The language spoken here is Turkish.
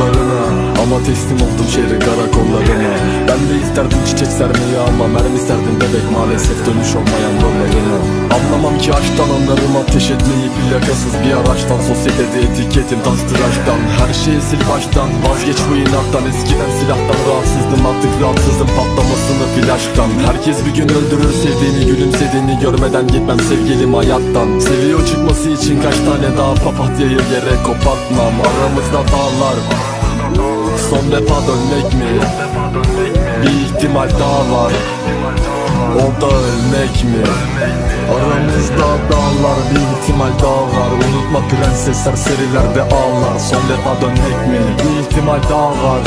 yollarına Ama teslim oldum şehrin karakollarına. Ben de isterdim çiçek sermeyi ama Mermi serdim bebek maalesef dönüş olmayan yollarına Anlamam ki aşktan anlarım ateş etmeyi Plakasız bir araçtan Sosyetede etiketim tas tıraştan. Her şeyi sil baştan Vazgeç bu inattan. Eskiden silahtan rahatsızdım artık rahatsızım Patlamasını flaştan. Herkes bir gün öldürür sevdiğini Gülümsediğini görmeden gitmem sevgilim hayattan. Seviyor çıkması için kaç tane daha papatyayı yere kopartmam Aramızda dağlar Son defa dönmek mi? Bir ihtimal daha var O da ölmek mi? Aramızda dağlar bir ihtimal daha var Unutma prensesler serilerde ağlar Son defa dönmek mi? Bir ihtimal daha var